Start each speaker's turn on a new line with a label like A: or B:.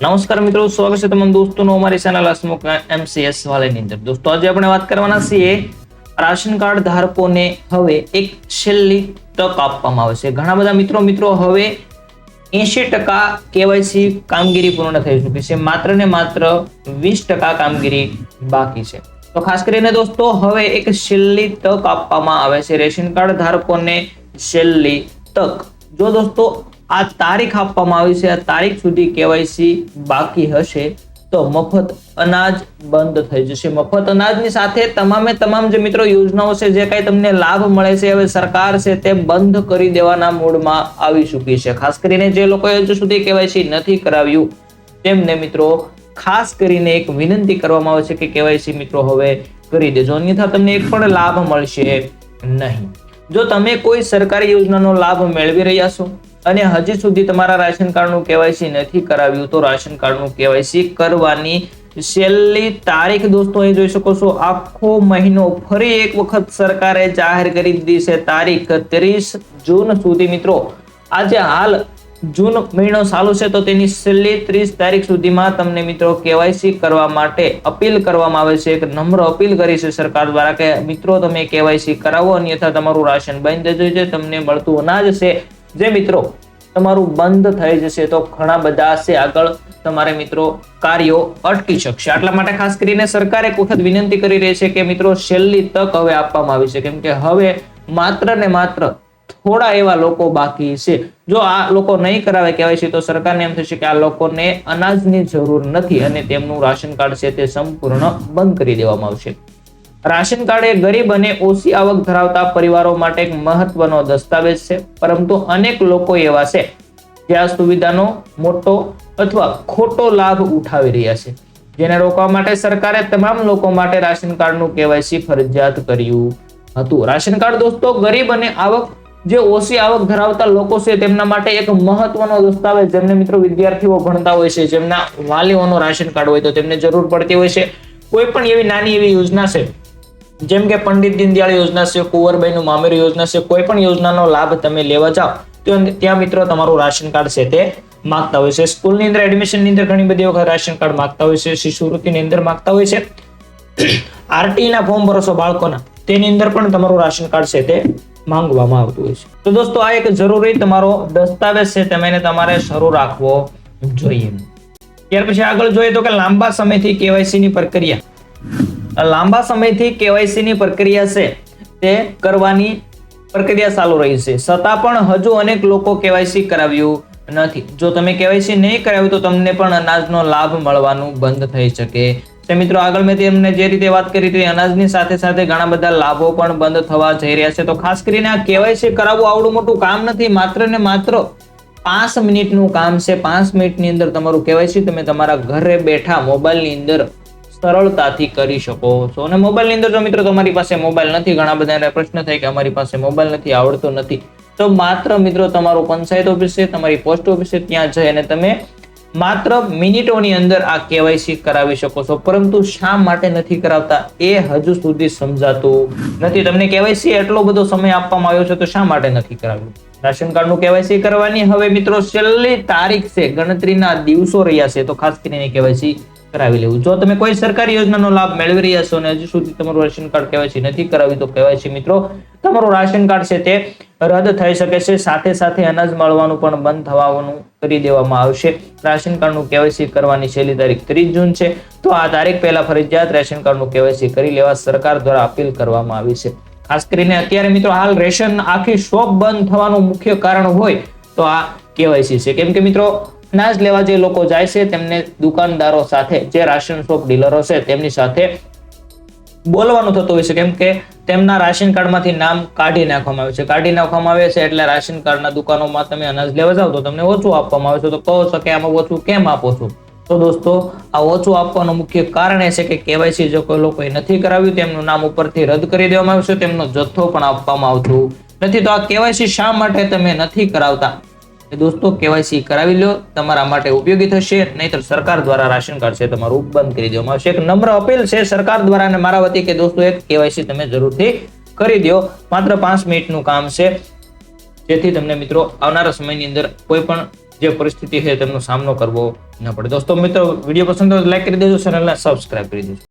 A: નમસ્કાર મિત્રો, સ્વાગત છે તમામ દોસ્તોનો અમારી ચેનલ હસમુખ એમસીએસ વાલેની અંદર. દોસ્તો, આજે આપણે વાત કરવાના છીએ રાશન કાર્ડ ધારકોને હવે એક છેલ્લી તક આપવામાં આવે છે. ઘણા બધા મિત્રો મિત્રો, હવે એંશી ટકા કેવાયસી કામગીરી પૂર્ણ થઈ ચૂકી છે. માત્ર ને માત્ર વીસ ટકા કામગીરી બાકી છે. તો ખાસ કરીને દોસ્તો, હવે એક છેલ્લી તક આપવામાં આવે છે. રેશન કાર્ડ ધારકોને છેલ્લી તક. જો દોસ્તો આ તારીખ આપવામાં આવી છે. આ તારીખ સુધી કેવાયસી બાકી હશે તો મફત અનાજ બંધ થઈ જશે. મફત અનાજની સાથે તમામે તમામ જે મિત્રો યોજનાઓ છે, જે કાંઈ તમને લાભ મળે છે, હવે સરકાર છે તે બંધ કરી દેવાના મૂડમાં આવી ચૂકી છે. ખાસ કરીને જે લોકોએ હજુ સુધી કેવાયસી નથી કરાવ્યું, તેમને મિત્રો ખાસ કરીને એક વિનંતી કરવામાં આવે છે કે કેવાયસી મિત્રો હવે કરી દેજો. અન્યથા તમને એક પણ લાભ મળશે નહીં. જો તમે કોઈ સરકારી યોજનાનો લાભ મેળવી રહ્યા છો અને હજી સુધી તમારા રાશન કાર્ડનું કેવાયસી નથી કરાવ્યું, તો રાશન કાર્ડનું કેવાયસી કરવાની છેલ્લી તારીખ દોસ્તો અહીં જોઈ શકો છો. આખો મહિનો ફરી એક વખત સરકારે જાહેર કરી દીધી છે તારીખ ત્રીસ જૂન સુધી. મિત્રો, આજે હાલ જૂન મહિનો ચાલુ છે, તો તેની છેલ્લી ત્રીસ તારીખ સુધીમાં તમને મિત્રો કેવાયસી કરવા માટે અપીલ કરવામાં આવે છે. એક નમ્ર અપીલ કરી છે સરકાર દ્વારા કે મિત્રો, તમે કેવાયસી કરાવો, અન્યથા તમારું રાશન બંધ થઈ જશે તમને મળતું અનાજ છે. જે મિત્રો, તમારું બંધ થઈ જશે તો ઘણા બધા છે આગળ તમારે મિત્રો કાર્યો અટકી શકશે. આટલા માટે ખાસ કરીને સરકાર એક વખત વિનંતી કરી રહી છે કે મિત્રો છેલ્લી તક હવે આપવામાં આવી છે. કેમ કે હવે માત્ર ને માત્ર થોડા એવા લોકો બાકી છે. જો આ લોકો નહીં કરાવે કહેવાય છે, તો સરકારને એમ થશે કે આ લોકોને અનાજની જરૂર નથી અને તેમનું રાશન કાર્ડ છે તે સંપૂર્ણ બંધ કરી દેવામાં આવશે. રાશન કાર્ડ એ ગરીબ અને ઓછી આવક ધરાવતા પરિવારો માટે એક મહત્વનો દસ્તાવેજ છે. પરંતુ અનેક લોકો એવા છે, જે આ સુવિધાનો મોટો અથવા ખોટો લાભ ઉઠાવી રહ્યા છે. જેને રોકવા માટે સરકારે તમામ લોકો માટે રાશન કાર્ડનું કેવાયસી ફરજિયાત કર્યું હતું. રાશન કાર્ડ દોસ્તો, ગરીબ અને આવક, જે ઓછી આવક ધરાવતા લોકો છે, તેમના માટે એક મહત્વનો દસ્તાવેજ. જેમને મિત્રો વિદ્યાર્થીઓ ભણતા હોય છે, જેમના વાલીઓનો રાશન કાર્ડ હોય તો તેમને જરૂર પડતી હોય છે. કોઈ પણ એવી નાની એવી યોજના છે જેમ કે પંડિત દીનદયાળ યોજના છે, કુંવરબાઈનું મામેર યોજના છે, કોઈ પણ યોજનાનો લાભ તમે લેવા જાઓ, તો ત્યાં મિત્રો તમારું રાશન કાર્ડ છે તે માંગતા હોય છે. સ્કૂલની અંદર એડમિશનની અંદર ઘણી બધી વખત રાશન કાર્ડ માંગતા હોય છે શિશુવૃત્તિની અંદર માંગતા હોય છે. આરટી ના ફોર્મ ભરોસો બાળકોના, તેની અંદર પણ તમારું રાશન કાર્ડ છે તે માંગવામાં આવતું હોય છે. તો દોસ્તો, આ એક જરૂરી તમારો દસ્તાવેજ છે, તમે તમારે શરૂ રાખવો જોઈએ. ત્યાર પછી આગળ જોઈએ તો કે લાંબા સમયથી કેવાયસી ની પ્રક્રિયા લાંબા સમયથી કેવાયસીની પ્રક્રિયા છે, તે કરવાની પ્રક્રિયા ચાલુ રહી છે. છતાં પણ હજુ અનેક લોકો કેવાયસી કરાવ્યું નથી. જો તમે કેવાયસી નહીં કરાવ્યું તો તમને પણ અનાજનો લાભ મળવાનું બંધ થઈ શકે. તે મિત્રો, આગળ મેં તમને જે રીતે વાત કરી હતી અનાજની સાથે સાથે ઘણા બધા લાભો પણ બંધ થવા જઈ રહ્યા છે. તો ખાસ કરીને આ કેવાયસી કરાવવું આવડું મોટું કામ નથી. માત્ર ને માત્ર પાંચ મિનિટનું કામ છે. પાંચ મિનિટની અંદર તમારું કેવાયસી તમે તમારા ઘરે બેઠા મોબાઈલની અંદર સરળતાથી કરી શકો છો. અને મોબાઈલની અંદર જો મિત્રો તમારી પાસે મોબાઈલ નથી. ઘણા બધા પ્રશ્ન થાય કે અમારી પાસે મોબાઈલ નથી, આવડતો નથી. તો માત્ર મિત્રો તમારો પંચાયત ઓફિસ છે, તમારી પોસ્ટ ઓફિસ છે, ત્યાં જઈ અને તમે માત્ર મિનિટોની અંદર આ કેવાયસી કરાવી શકો છો. પરંતુ શા માટે નથી કરાવતા? એ હજુ સુધી સમજાતું નથી. તમને કેવાયસી એટલો બધો સમય આપવામાં આવ્યો છે, તો શા માટે નથી કરાવ્યું? રાશન કાર્ડનું કેવાયસી કરવાની હવે મિત્રો છેલ્લી તારીખ છે. ગણતરીના દિવસો રહ્યા છે, તો ખાસ કરીને કેવાયસી કરાવી લેવું. જો તમે કોઈ સરકારી યોજનાનો લાભ મેળવી રહ્યા છો અને હજુ સુધી તમારું રાશન કાર્ડ કેવાયસી નથી કરાવ્યું તો કેવાયસી મિત્રો. તમારું રાશન કાર્ડ છે તે રદ થઈ શકે છે. સાથે સાથે અનાજ મળવાનું પણ બંધ થવાનું કરી દેવામાં આવશે. રાશન કાર્ડનું કેવાયસી કરવાની છેલ્લી તારીખ ત્રીસ જૂન છે. તો આ તારીખ પહેલા ફરજિયાત રેશન કાર્ડનું કેવાયસી કરી લેવા સરકાર દ્વારા અપીલ કરવામાં આવી છે. ખાસ કરીને અત્યારે મિત્રો હાલ રેશન આખી શોપ બંધ થવાનું મુખ્ય કારણ હોય તો આ કેવાયસી છે. કેમ કે મિત્રો અનાજ લેવા જે લોકો જાય છે, તેમને દુકાનદારો સાથે, જે રાશન શોપ ડીલરો છે તેમની સાથે બોલવાનું થતું હોય છે. કેમ કે તેમના રાશન કાર્ડમાંથી નામ કાઢી નાખવામાં આવે છે. કાઢી નાખવામાં આવે છે એટલે રાશન કાર્ડના દુકાનોમાં તમે અનાજ લેવા જાઓ તો તમને ઓછું આપવામાં આવે છે. તો કહો છો કે આમાં ઓછું કેમ આપો છો? તો દોસ્તો, આ ઓછું આપવાનું મુખ્ય કારણ એ છે કે કેવાયસી જો કોઈ લોકોએ નથી કરાવ્યું, તેમનું નામ ઉપરથી રદ કરી દેવામાં આવ્યું છે તેમનો જથ્થો પણ આપવામાં આવતું નથી. તો આ કેવાયસી શા માટે તમે નથી કરાવતા? દોસ્તો, કેવાયસી કરાવી લો. તમારા માટે ઉપયોગી થશે, નહીતર સરકાર દ્વારા રાશન કાર્ડ છે તમારું બંધ કરી દેવામાં આવશે. એક નમ્ર અપીલ છે સરકાર દ્વારા અને મારા વતી કે દોસ્તો, એક કેવાયસી તમે જરૂરથી કરી દો. માત્ર પાંચ મિનિટનું કામ છે. જેથી તમને મિત્રો, આવનારા સમયની અંદર કોઈ પણ જે પરિસ્થિતિ છે, તેમનો સામનો કરવો ન પડે. દોસ્તો, મિત્રો, વીડિયો પસંદ હોય લાઈક કરી દેજો ચેનલને સબસ્ક્રાઇબ કરી દેજો.